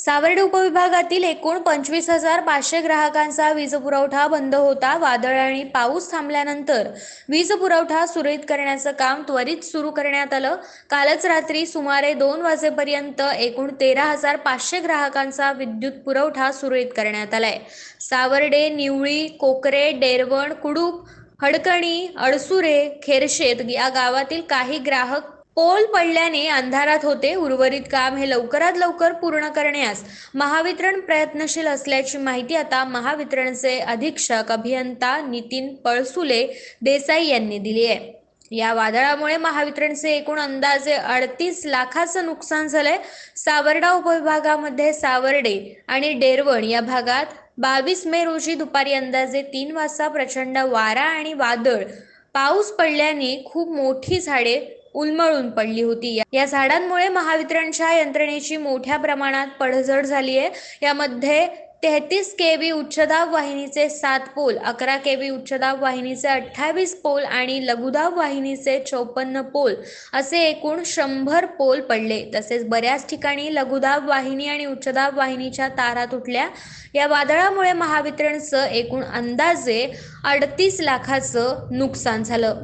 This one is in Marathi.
सावर्डे उपविभागातील एकूण पंचवीस हजार पाचशे ग्राहकांचा वीज पुरवठा बंद होता. वादळ आणि पाऊस थांबल्यानंतर वीज पुरवठा सुरळीत करण्याचं काम त्वरित सुरू करण्यात आलं. कालच रात्री सुमारे दोन वाजेपर्यंत एकूण तेरा हजार पाचशे ग्राहकांचा विद्युत पुरवठा सुरळीत करण्यात आलाय. सावर्डे निवळी कोकरे डेरवण कुडूप हडकणी अडसुरे खेरशेत या गावातील काही ग्राहक पोल पडल्याने अंधारात होते उर्वरित काम हे लवकरात लवकर पूर्ण करण्यास महावितरण प्रयत्नशील असल्याची माहिती आता महावितरणचे अधीक्षक अभियंता नितीन पळसुले देसाई यांनी दिली आहे. या वादळामुळे महावितरणचे एकूण अंदाजे अडतीस लाखाचं नुकसान झालंय. सावर्डा उपविभागामध्ये सावर्डे आणि डेरवण या भागात बावीस मे रोजी दुपारी अंदाजे तीन वाजता प्रचंड वारा आणि वादळ. पाऊस पडल्याने खूप मोठी झाडे उलमळून पडली होती. या- झाडांमुळे महावितरणच्या यंत्रणेची मोठ्या प्रमाणात पडझड झाली आहे. यामध्ये तेहतीस के बी उच्चदाब वाहिनीचे सात पोल अकरा के बी उच्चदाब वाहिनीचे अठ्ठावीस पोल आणि लघुदाब वाहिनीचे चौपन्न पोल असे एकूण शंभर पोल पडले. तसेच बऱ्याच ठिकाणी लघुदाब वाहिनी आणि उच्चदाब वाहिनीच्या तारा तुटल्या. या वादळामुळे महावितरणचं एकूण अंदाजे अडतीस लाखाचं नुकसान झालं.